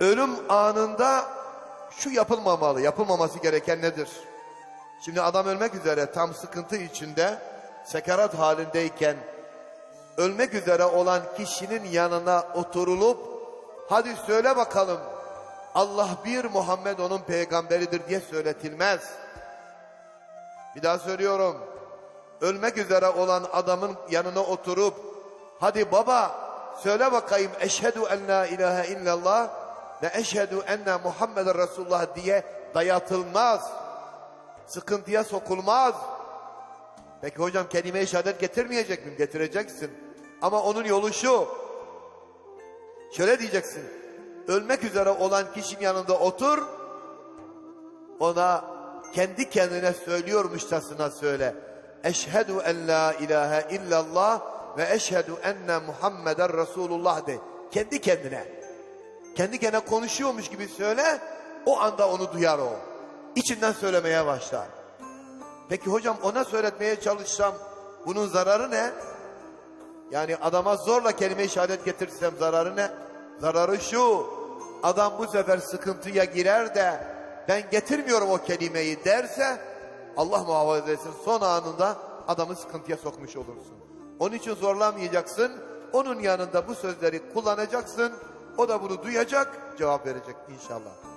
ölüm anında şu yapılmamalı, yapılmaması gereken nedir? Şimdi adam ölmek üzere tam sıkıntı içinde, sekarat halindeyken ölmek üzere olan kişinin yanına oturulup hadi söyle bakalım Allah bir Muhammed onun peygamberidir diye söyletilmez. Bir daha söylüyorum. Ölmek üzere olan adamın yanına oturup hadi baba söyle bakayım eşhedü en la ilahe illallah ve eşhedü enne Muhammeden Resulullah diye dayatılmaz. Sıkıntıya sokulmaz. Peki hocam kelime-i şehadet getirmeyecek miyim? Getireceksin. Ama onun yolu şu. Şöyle diyeceksin. Ölmek üzere olan kişinin yanında otur. Ona kendi kendine söylüyormuşçasına söyle. Eşhedü en la ilahe illallah ve eşhedü enne Muhammeden Resulullah de. Kendi kendine. Kendi kendine konuşuyormuş gibi söyle. O anda onu duyar o. İçinden söylemeye başlar. Peki hocam ona söyletmeye çalışsam bunun zararı ne? Yani adama zorla kelime-i şehadet getirsem zararı ne? Zararı şu. Adam bu sefer sıkıntıya girer de ben getirmiyorum o kelimeyi derse Allah muhafaza etsin son anında adamı sıkıntıya sokmuş olursun. Onun için zorlamayacaksın. Onun yanında bu sözleri kullanacaksın. O da bunu duyacak, cevap verecek inşallah.